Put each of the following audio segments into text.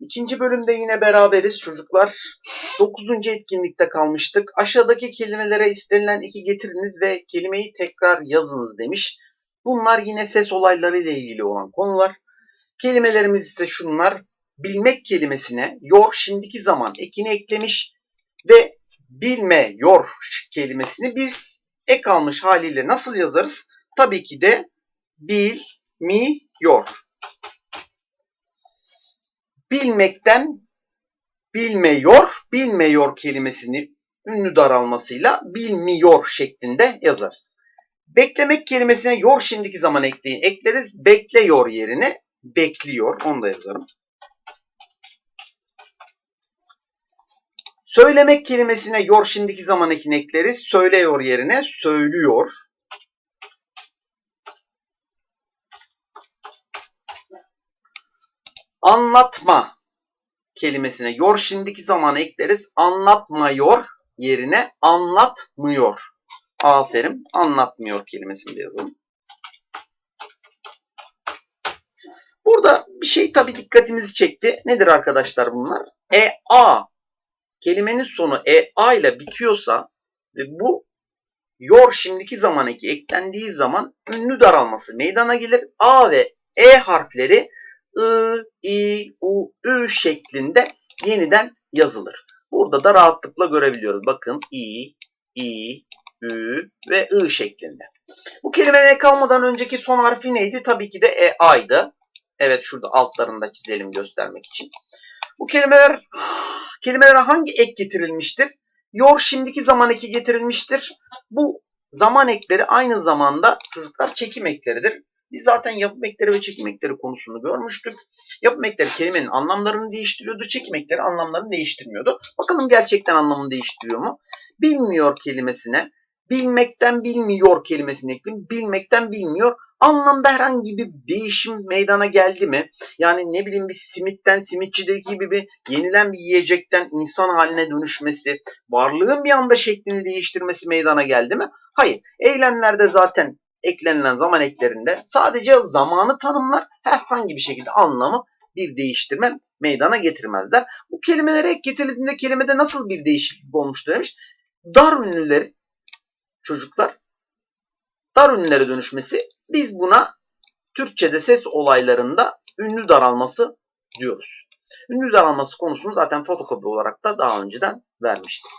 İkinci bölümde yine beraberiz çocuklar. Dokuzuncu etkinlikte kalmıştık. Aşağıdaki kelimelere istenilen iki getiriniz ve kelimeyi tekrar yazınız demiş. Bunlar yine ses olayları ile ilgili olan konular. Kelimelerimiz ise şunlar. Bilmek kelimesine yor şimdiki zaman ekini eklemiş ve bilme yor kelimesini biz ek almış haliyle nasıl yazarız? Tabii ki de bil mi yor. Bilmekten bilmeyor, bilmeyor kelimesini ünlü daralmasıyla bilmiyor şeklinde yazarız. Beklemek kelimesine yor şimdiki zaman ekleyin, ekleriz. Bekliyor yerine bekliyor. Onu da yazarım. Söylemek kelimesine yor şimdiki zaman ekini ekleriz. Söylüyor yerine söylüyor. Anlatma kelimesine yor şimdiki zaman ekleriz. Anlatmıyor yerine anlatmıyor. Aferin. Anlatmıyor kelimesini de yazalım. Burada bir şey tabii dikkatimizi çekti. Nedir arkadaşlar bunlar? E a kelimenin sonu e a ile bitiyorsa ve bu yor şimdiki zaman eki eklendiği zaman ünlü daralması meydana gelir. A ve e harfleri I, I, U, Ü şeklinde yeniden yazılır. Burada da rahatlıkla görebiliyoruz. Bakın I, I, Ü ve I şeklinde. Bu kelimelere kalmadan önceki son harfi neydi? Tabii ki de E, A'ydı. Evet şurada altlarında çizelim göstermek için. Bu kelimeler kelimelere hangi ek getirilmiştir? Yor şimdiki zaman eki getirilmiştir. Bu zaman ekleri aynı zamanda çocuklar çekim ekleridir. Biz zaten yapım ekleri ve çekim ekleri konusunu görmüştük. Yapım ekleri kelimenin anlamlarını değiştiriyordu. Çekim ekleri anlamlarını değiştirmiyordu. Bakalım gerçekten anlamını değiştiriyor mu? Bilmiyor kelimesine bilmekten bilmiyor kelimesini ekledim. Bilmekten bilmiyor. Anlamda herhangi bir değişim meydana geldi mi? Yani ne bileyim bir simitten simitçideki gibi bir yenilen bir yiyecekten insan haline dönüşmesi, varlığın bir anda şeklini değiştirmesi meydana geldi mi? Hayır. Eylemlerde zaten eklenilen zaman eklerinde sadece zamanı tanımlar herhangi bir şekilde anlamı bir değiştirme meydana getirmezler. Bu kelimelere ek getirildiğinde kelimede nasıl bir değişiklik olmuştur demiş. Dar ünlüleri çocuklar dar ünlülere dönüşmesi biz buna Türkçe'de ses olaylarında ünlü daralması diyoruz. Ünlü daralması konusunu zaten fotokopi olarak da daha önceden vermiştim.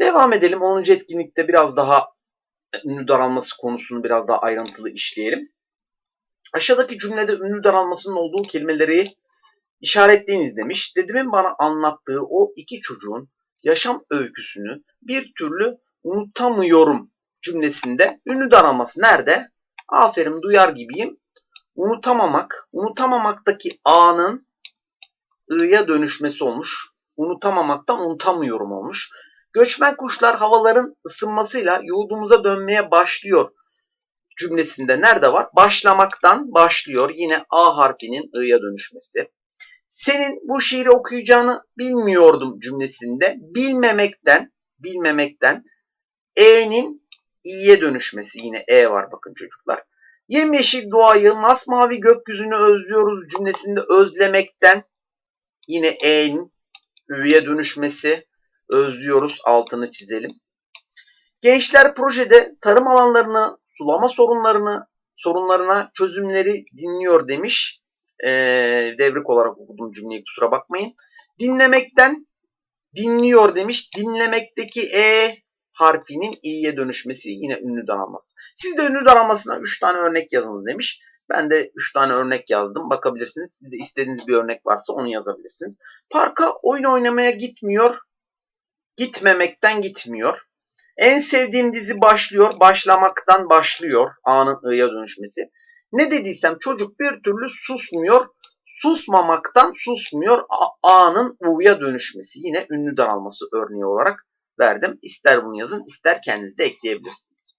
Devam edelim. 10. etkinlikte biraz daha ünlü daralması konusunu biraz daha ayrıntılı işleyelim. Aşağıdaki cümlede ünlü daralmasının olduğu kelimeleri işaretleyiniz demiş. Dedemin bana anlattığı o iki çocuğun yaşam öyküsünü bir türlü unutamıyorum cümlesinde ünlü daralması nerede? Aferin duyar gibiyim. Unutamamak, unutamamaktaki A'nın I'ya dönüşmesi olmuş. Unutamamaktan unutamıyorum olmuş. Göçmen kuşlar havaların ısınmasıyla yurdumuza dönmeye başlıyor cümlesinde nerede var? Başlamaktan başlıyor. Yine A harfinin I'ya dönüşmesi. Senin bu şiiri okuyacağını bilmiyordum cümlesinde bilmemekten bilmemekten E'nin İ'ye dönüşmesi. Yine E var bakın çocuklar. Yemyeşil doğayı, masmavi gökyüzünü özlüyoruz cümlesinde özlemekten yine E'nin Ü'ye dönüşmesi özlüyoruz. Altını çizelim. Gençler projede tarım alanlarını, sulama sorunlarını, sorunlarına çözümleri dinliyor demiş. Ee, devrik olarak okudum cümleyi kusura bakmayın. Dinlemekten dinliyor demiş. Dinlemekteki E harfinin i'ye dönüşmesi yine ünlü daralması. Siz de ünlü daralmasına 3 tane örnek yazınız demiş. Ben de 3 tane örnek yazdım. Bakabilirsiniz. Siz de istediğiniz bir örnek varsa onu yazabilirsiniz. Parka oyun oynamaya gitmiyor. Gitmemekten gitmiyor. En sevdiğim dizi başlıyor. Başlamaktan başlıyor. A'nın I'ya dönüşmesi. Ne dediysem çocuk bir türlü susmuyor. Susmamaktan susmuyor. A'nın U'ya dönüşmesi. Yine ünlü daralması örneği olarak verdim. İster bunu yazın ister kendiniz de ekleyebilirsiniz.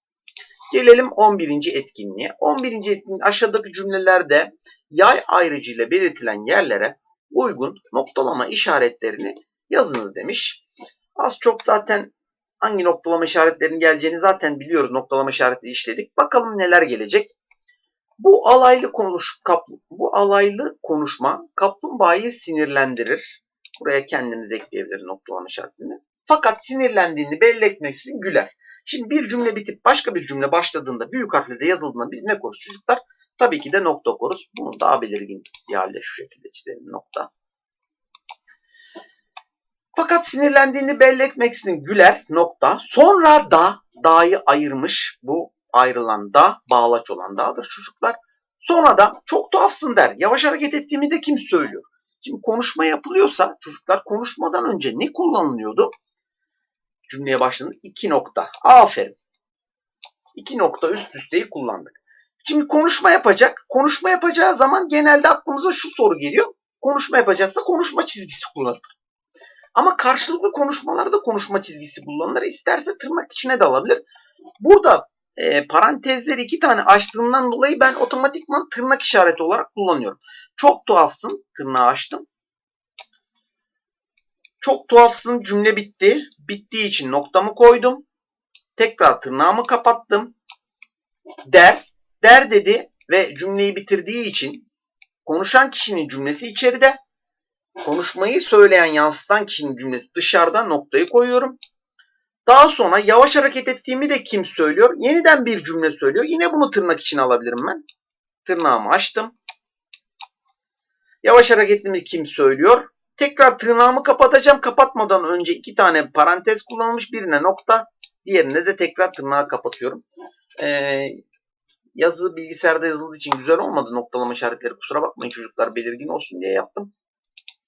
Gelelim 11. etkinliğe. 11. etkinlik aşağıdaki cümlelerde yay ayrıcıyla belirtilen yerlere uygun noktalama işaretlerini yazınız demiş. Az çok zaten hangi noktalama işaretlerinin geleceğini zaten biliyoruz. Noktalama işaretleri işledik. Bakalım neler gelecek. Bu alaylı konuş kap, bu alaylı konuşma kaplumbağayı sinirlendirir. Buraya kendimiz ekleyebiliriz noktalama işaretini. Fakat sinirlendiğini belli etmeksizin güler. Şimdi bir cümle bitip başka bir cümle başladığında büyük harfle yazıldığında biz ne koruz çocuklar? Tabii ki de nokta koruz. Bunu daha belirgin bir halde şu şekilde çizelim nokta. Fakat sinirlendiğini belli etmeksizin güler nokta. Sonra da da'yı ayırmış. Bu ayrılan da bağlaç olan da'dır çocuklar. Sonra da çok tuhafsın der. Yavaş hareket ettiğimi de kim söylüyor? Şimdi konuşma yapılıyorsa çocuklar konuşmadan önce ne kullanılıyordu? Cümleye başladığında iki nokta. Aferin. İki nokta üst üsteyi kullandık. Şimdi konuşma yapacak. Konuşma yapacağı zaman genelde aklımıza şu soru geliyor. Konuşma yapacaksa konuşma çizgisi kullanılır. Ama karşılıklı konuşmalarda konuşma çizgisi kullanılır. İsterse tırnak içine de alabilir. Burada e, parantezleri iki tane açtığımdan dolayı ben otomatikman tırnak işareti olarak kullanıyorum. Çok tuhafsın. Tırnağı açtım. Çok tuhafsın cümle bitti. Bittiği için noktamı koydum. Tekrar tırnağımı kapattım. Der. Der dedi ve cümleyi bitirdiği için konuşan kişinin cümlesi içeride. Konuşmayı söyleyen yansıtan kişinin cümlesi dışarıda noktayı koyuyorum. Daha sonra yavaş hareket ettiğimi de kim söylüyor? Yeniden bir cümle söylüyor. Yine bunu tırnak içine alabilirim ben. Tırnağımı açtım. Yavaş hareketimi kim söylüyor? Tekrar tırnağımı kapatacağım. Kapatmadan önce iki tane parantez kullanılmış. Birine nokta, diğerine de tekrar tırnağı kapatıyorum. Ee, yazı bilgisayarda yazıldığı için güzel olmadı noktalama işaretleri. Kusura bakmayın çocuklar belirgin olsun diye yaptım.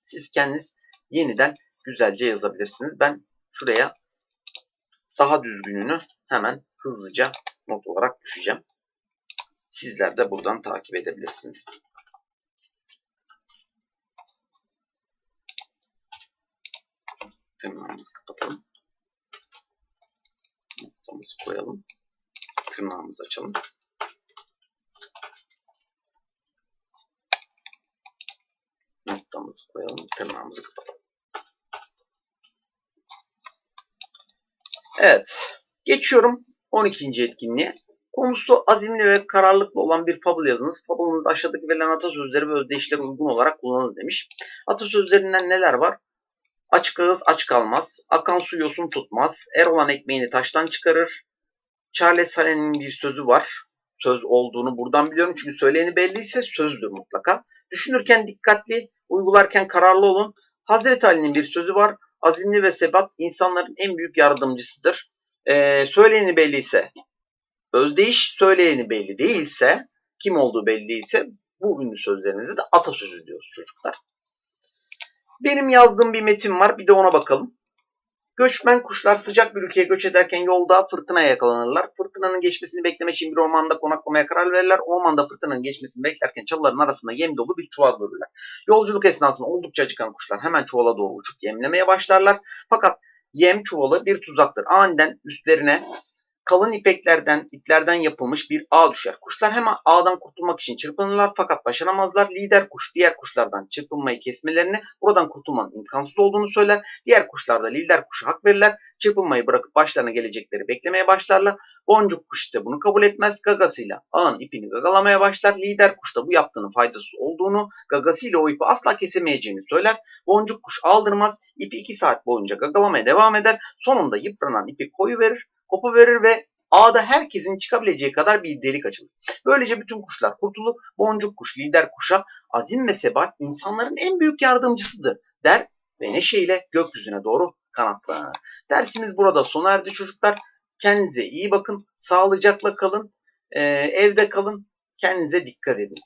Siz kendiniz yeniden güzelce yazabilirsiniz. Ben şuraya daha düzgününü hemen hızlıca not olarak düşeceğim. Sizler de buradan takip edebilirsiniz. Tırnağımızı kapatalım. Noktamızı koyalım. Tırnağımızı açalım. Noktamızı koyalım. Tırnağımızı kapatalım. Evet. Geçiyorum 12. etkinliğe. Konusu azimli ve kararlılıklı olan bir fabul yazınız. Fabulunuzda aşağıdaki verilen atasözleri ve özdeyişlere uygun olarak kullanınız demiş. Atasözlerinden neler var? Açık ağız aç kalmaz. Akan su yosun tutmaz. Er olan ekmeğini taştan çıkarır. Charles Salen'in bir sözü var. Söz olduğunu buradan biliyorum çünkü söyleyeni belliyse sözdür mutlaka. Düşünürken dikkatli, uygularken kararlı olun. Hazreti Ali'nin bir sözü var. Azimli ve sebat insanların en büyük yardımcısıdır. Ee, söyleyeni belliyse özdeyiş, söyleyeni belli değilse, kim olduğu belli değilse bu ünlü sözlerinize de atasözü diyoruz çocuklar. Benim yazdığım bir metin var. Bir de ona bakalım. Göçmen kuşlar sıcak bir ülkeye göç ederken yolda fırtınaya yakalanırlar. Fırtınanın geçmesini beklemek için bir ormanda konaklamaya karar verirler. Ormanda fırtınanın geçmesini beklerken çalıların arasında yem dolu bir çuval görürler. Yolculuk esnasında oldukça acıkan kuşlar hemen çuvala doğru uçup yemlemeye başlarlar. Fakat yem çuvalı bir tuzaktır. Aniden üstlerine kalın ipeklerden, iplerden yapılmış bir ağ düşer. Kuşlar hemen ağdan kurtulmak için çırpınırlar fakat başaramazlar. Lider kuş diğer kuşlardan çırpınmayı kesmelerini, buradan kurtulmanın imkansız olduğunu söyler. Diğer kuşlar da lider kuşa hak verirler. Çırpınmayı bırakıp başlarına gelecekleri beklemeye başlarlar. Boncuk kuş ise bunu kabul etmez. Gagasıyla ağın ipini gagalamaya başlar. Lider kuş da bu yaptığının faydasız olduğunu, gagasıyla o ipi asla kesemeyeceğini söyler. Boncuk kuş aldırmaz. İpi 2 saat boyunca gagalamaya devam eder. Sonunda yıpranan ipi koyu verir kopu verir ve ağda herkesin çıkabileceği kadar bir delik açılır. Böylece bütün kuşlar kurtulur. Boncuk kuş lider kuşa azim ve sebat insanların en büyük yardımcısıdır der ve neşeyle gökyüzüne doğru kanatlanır. Dersimiz burada sona erdi çocuklar. Kendinize iyi bakın. Sağlıcakla kalın. Ee, evde kalın. Kendinize dikkat edin.